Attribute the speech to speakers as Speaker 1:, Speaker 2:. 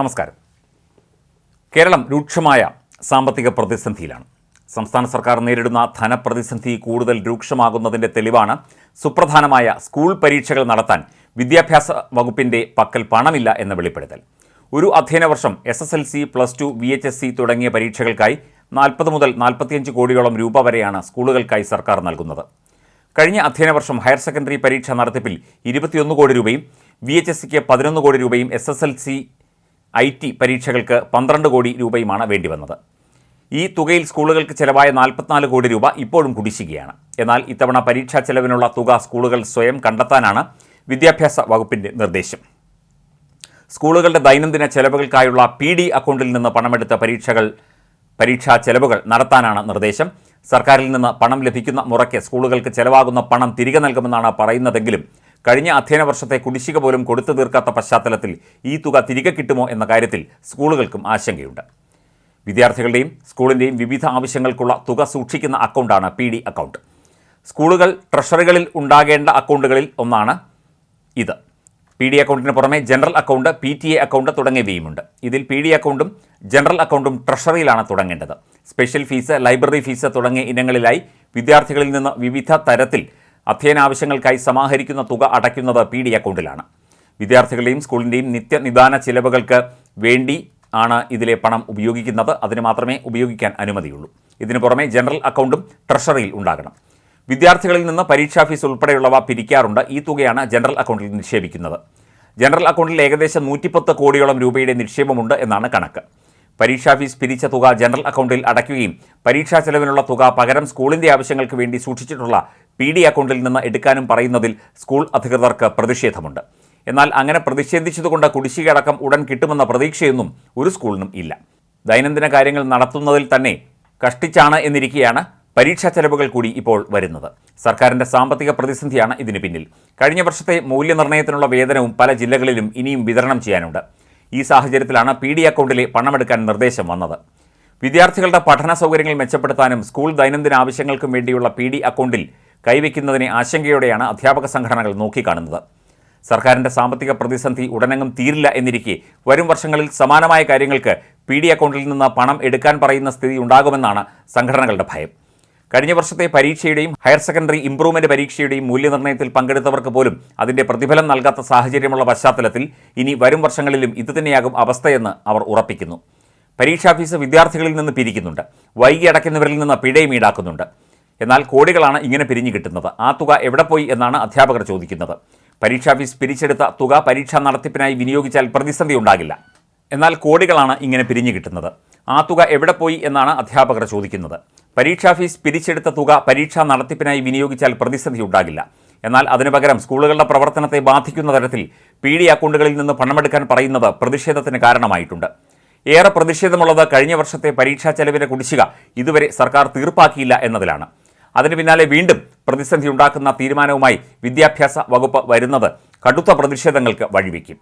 Speaker 1: നമസ്കാരം. കേരളം രൂക്ഷമായ സാമ്പത്തിക പ്രതിസന്ധിയിലാണ്. സംസ്ഥാന സർക്കാർ നേരിടുന്ന ധനപ്രതിസന്ധി കൂടുതൽ രൂക്ഷമാകുന്നതിന്റെ തെളിവാണ് സുപ്രധാനമായ സ്കൂൾ പരീക്ഷകൾ നടത്താൻ വിദ്യാഭ്യാസ വകുപ്പിന്റെ പക്കൽ പണമില്ല എന്ന വെളിപ്പെടുത്തൽ. ഒരു അധ്യയന വർഷം S S L C plus two V H S C തുടങ്ങിയ പരീക്ഷകൾക്കായി നാൽപ്പത് മുതൽ നാൽപ്പത്തിയഞ്ച് കോടിയോളം രൂപ വരെയാണ് സ്കൂളുകൾക്കായി സർക്കാർ നൽകുന്നത്. കഴിഞ്ഞ അധ്യയന വർഷം ഹയർ സെക്കൻഡറി പരീക്ഷ നടത്തിപ്പിൽ ഇരുപത്തിയൊന്ന് കോടി രൂപയും വി എച്ച് എസ് സിക്ക് പതിനൊന്ന് കോടി രൂപയും S S L C I T പരീക്ഷകൾക്ക് പന്ത്രണ്ട് കോടി രൂപയുമാണ് വേണ്ടിവന്നത് ഈ തുകയിൽ സ്കൂളുകൾക്ക് ചെലവായ നാൽപ്പത്തിനാല് കോടി രൂപ ഇപ്പോഴും കുടിശ്ശികയാണ്. എന്നാൽ ഇത്തവണ പരീക്ഷാ ചെലവിനുള്ള തുക സ്കൂളുകൾ സ്വയം കണ്ടെത്താനാണ് വിദ്യാഭ്യാസ വകുപ്പിന്റെ നിർദ്ദേശം. സ്കൂളുകളുടെ ദൈനംദിന ചെലവുകൾക്കായുള്ള പി ഡി അക്കൗണ്ടിൽ നിന്ന് പണമെടുത്ത പരീക്ഷകൾ പരീക്ഷാ ചെലവുകൾ നടത്താനാണ് നിർദ്ദേശം. സർക്കാരിൽ നിന്ന് പണം ലഭിക്കുന്ന മുറയ്ക്ക് സ്കൂളുകൾക്ക് ചെലവാകുന്ന പണം തിരികെ നൽകുമെന്നാണ് പറയുന്നതെങ്കിലും കഴിഞ്ഞ അധ്യയന വർഷത്തെ കുടിശ്ശിക പോലും കൊടുത്തു തീർക്കാത്ത പശ്ചാത്തലത്തിൽ ഈ തുക തിരികെ കിട്ടുമോ എന്ന കാര്യത്തിൽ സ്കൂളുകൾക്കും ആശങ്കയുണ്ട്. വിദ്യാർത്ഥികളുടെയും സ്കൂളിന്റെയും വിവിധ ആവശ്യങ്ങൾക്കുള്ള തുക സൂക്ഷിക്കുന്ന അക്കൗണ്ടാണ് പി ഡി അക്കൗണ്ട്. സ്കൂളുകൾ ട്രഷറികളിൽ ഉണ്ടാകേണ്ട അക്കൗണ്ടുകളിൽ ഒന്നാണ് ഇത്. പി ഡി അക്കൗണ്ടിന് പുറമെ general account P T A account തുടങ്ങിയവയുമുണ്ട്. ഇതിൽ പി ഡി അക്കൗണ്ടും ജനറൽ അക്കൗണ്ടും ട്രഷറിയിലാണ് തുടങ്ങേണ്ടത്. സ്പെഷ്യൽ ഫീസ് ലൈബ്രറി ഫീസ് തുടങ്ങിയ ഇനങ്ങളിലായി വിദ്യാർത്ഥികളിൽ നിന്ന് വിവിധ തരത്തിൽ അധ്യയനാവശ്യങ്ങൾക്കായി സമാഹരിക്കുന്ന തുക അടയ്ക്കുന്നത് പി ഡി അക്കൗണ്ടിലാണ്. വിദ്യാർത്ഥികളുടെയും സ്കൂളിന്റെയും നിത്യനിദാന ചിലവുകൾക്ക് വേണ്ടി ആണ് ഇതിലെ പണം ഉപയോഗിക്കുന്നത്. അതിന് മാത്രമേ ഉപയോഗിക്കാൻ അനുമതിയുള്ളൂ. ഇതിനു പുറമെ ജനറൽ അക്കൗണ്ടും ട്രഷറിയിൽ ഉണ്ടാകണം. വിദ്യാർത്ഥികളിൽ നിന്ന് പരീക്ഷാ ഫീസ് ഉൾപ്പെടെയുള്ളവ പിരിക്കാറുണ്ട്. ഈ തുകയാണ് ജനറൽ അക്കൗണ്ടിൽ നിക്ഷേപിക്കുന്നത്. ജനറൽ അക്കൗണ്ടിൽ ഏകദേശം നൂറ്റിപ്പത്ത് കോടിയോളം രൂപയുടെ നിക്ഷേപമുണ്ട് എന്നാണ് കണക്ക്. പരീക്ഷാ ഫീസ് പിരിച്ച തുക ജനറൽ അക്കൗണ്ടിൽ അടയ്ക്കുകയും പരീക്ഷാ ചെലവിനുള്ള തുക പകരം സ്കൂളിന്റെ ആവശ്യങ്ങൾക്ക് വേണ്ടി സൂക്ഷിച്ചിട്ടുള്ള പി ഡി അക്കൗണ്ടിൽ നിന്ന് എടുക്കാനും പറയുന്നതിൽ സ്കൂൾ അധികൃതർക്ക് പ്രതിഷേധമുണ്ട്. എന്നാൽ അങ്ങനെ പ്രതിഷേധിച്ചതുകൊണ്ട് കുടിശ്ശികയടക്കം ഉടൻ കിട്ടുമെന്ന പ്രതീക്ഷയൊന്നും ഒരു സ്കൂളിനും ഇല്ല. ദൈനംദിന കാര്യങ്ങൾ നടത്തുന്നതിൽ തന്നെ കഷ്ടിച്ചാണ് എന്നിരിക്കെയാണ് പരീക്ഷാ ചെലവുകൾ കൂടി ഇപ്പോൾ വരുന്നത്. സർക്കാരിന്റെ സാമ്പത്തിക പ്രതിസന്ധിയാണ് ഇതിന് പിന്നിൽ. കഴിഞ്ഞ വർഷത്തെ മൂല്യനിർണയത്തിനുള്ള വേതനവും പല ജില്ലകളിലും ഇനിയും വിതരണം ചെയ്യാനുണ്ട്. ഈ സാഹചര്യത്തിലാണ് പി ഡി അക്കൗണ്ടിലെ പണമെടുക്കാൻ നിർദ്ദേശം വന്നത്. വിദ്യാർത്ഥികളുടെ പഠന സൗകര്യങ്ങൾ മെച്ചപ്പെടുത്താനും സ്കൂൾ ദൈനംദിന ആവശ്യങ്ങൾക്കും വേണ്ടിയുള്ള പി ഡി അക്കൗണ്ടിൽ കൈവയ്ക്കുന്നതിനെ ആശങ്കയോടെയാണ് അധ്യാപക സംഘടനകൾ നോക്കിക്കാണുന്നത്. സർക്കാരിന്റെ സാമ്പത്തിക പ്രതിസന്ധി ഉടനെങ്ങും തീരില്ല എന്നിരിക്കെ വരും വർഷങ്ങളിൽ സമാനമായ കാര്യങ്ങൾക്ക് പി ഡി അക്കൗണ്ടിൽ നിന്ന് പണം എടുക്കാൻ പറയുന്ന സ്ഥിതി ഉണ്ടാകുമെന്നാണ് സംഘടനകളുടെ ഭയം. കഴിഞ്ഞ വർഷത്തെ പരീക്ഷയുടെയും ഹയർ സെക്കൻഡറി ഇംപ്രൂവ്മെന്റ് പരീക്ഷയുടെയും മൂല്യനിർണയത്തിൽ പങ്കെടുത്തവർക്ക് പോലും അതിന്റെ പ്രതിഫലം നൽകാത്ത സാഹചര്യമുള്ള പശ്ചാത്തലത്തിൽ ഇനി വരും വർഷങ്ങളിലും ഇതുതന്നെയാകും അവസ്ഥയെന്ന് അവർ ഉറപ്പിക്കുന്നു. പരീക്ഷാ ഫീസ് വിദ്യാർത്ഥികളിൽ നിന്ന് പിരിക്കുന്നുണ്ട്. വൈകി അടയ്ക്കുന്നവരിൽ നിന്ന് പിഴയും ഈടാക്കുന്നുണ്ട്. എന്നാൽ കോടികളാണ് ഇങ്ങനെ പിരിഞ്ഞു കിട്ടുന്നത്. ആ തുക എവിടെ പോയി എന്നാണ് അധ്യാപകർ ചോദിക്കുന്നത്. പരീക്ഷാ ഫീസ് പിരിച്ചെടുത്ത തുക പരീക്ഷാ നടത്തിപ്പിനായി വിനിയോഗിച്ചാൽ പ്രതിസന്ധി ഉണ്ടാകില്ല. എന്നാൽ കോടികളാണ് ഇങ്ങനെ പിരിഞ്ഞു കിട്ടുന്നത്. ആ തുക എവിടെ പോയി എന്നാണ് അധ്യാപകർ ചോദിക്കുന്നത്. പരീക്ഷാ ഫീസ് പിരിച്ചെടുത്ത തുക പരീക്ഷാ നടത്തിപ്പിനായി വിനിയോഗിച്ചാൽ പ്രതിസന്ധി ഉണ്ടാകില്ല. എന്നാൽ അതിനു പകരം സ്കൂളുകളുടെ പ്രവർത്തനത്തെ ബാധിക്കുന്ന തരത്തിൽ പി ഡി അക്കൗണ്ടുകളിൽ നിന്ന് പണമെടുക്കാൻ പറയുന്നത് പ്രതിഷേധത്തിന് കാരണമായിട്ടുണ്ട്. ഏറെ പ്രതിഷേധമുള്ളത് കഴിഞ്ഞ വർഷത്തെ പരീക്ഷാ ചെലവിലെ കുടിശ്ശിക ഇതുവരെ സർക്കാർ തീർപ്പാക്കിയില്ല എന്നതിലാണ്. അതിന് പിന്നാലെ വീണ്ടും പ്രതിസന്ധി ഉണ്ടാക്കുന്ന തീരുമാനവുമായി വിദ്യാഭ്യാസ വകുപ്പ് വരുന്നത് കടുത്ത പ്രതിഷേധങ്ങൾക്ക് വഴിവെക്കും.